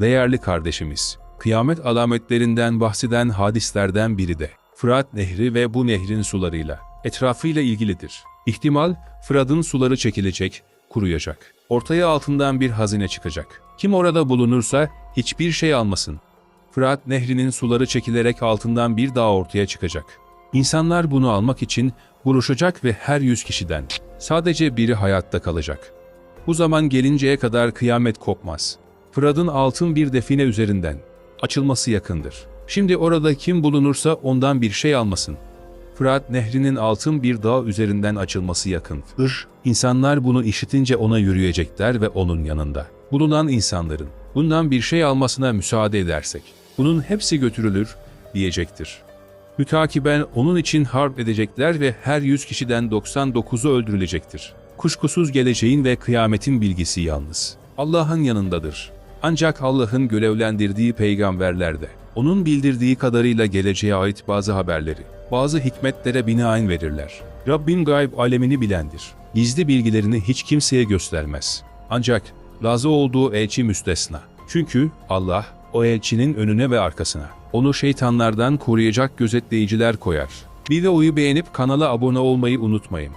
Değerli kardeşimiz, kıyamet alametlerinden bahseden hadislerden biri de Fırat Nehri ve bu nehrin sularıyla, etrafıyla ilgilidir. İhtimal, Fırat'ın suları çekilecek, kuruyacak. Ortaya altından bir hazine çıkacak. Kim orada bulunursa hiçbir şey almasın. Fırat Nehri'nin suları çekilerek altından bir dağ ortaya çıkacak. İnsanlar bunu almak için buluşacak ve her yüz kişiden sadece biri hayatta kalacak. Bu zaman gelinceye kadar kıyamet kopmaz. Fırat'ın altın bir define üzerinden açılması yakındır. Şimdi orada kim bulunursa ondan bir şey almasın. Fırat nehrinin altın bir dağ üzerinden açılması yakındır. İnsanlar bunu işitince ona yürüyecekler ve onun yanında. Bulunan insanların bundan bir şey almasına müsaade edersek, bunun hepsi götürülür diyecektir. Mütakiben onun için harp edecekler ve her 100 kişiden 99'u öldürülecektir. Kuşkusuz geleceğin ve kıyametin bilgisi yalnız. Allah'ın yanındadır. Ancak Allah'ın görevlendirdiği peygamberler de, onun bildirdiği kadarıyla geleceğe ait bazı haberleri, bazı hikmetlere binaen verirler. Rabbin gayb alemini bilendir. Gizli bilgilerini hiç kimseye göstermez. Ancak razı olduğu elçi müstesna. Çünkü Allah, o elçinin önüne ve arkasına, onu şeytanlardan koruyacak gözetleyiciler koyar. Videoyu beğenip kanala abone olmayı unutmayın.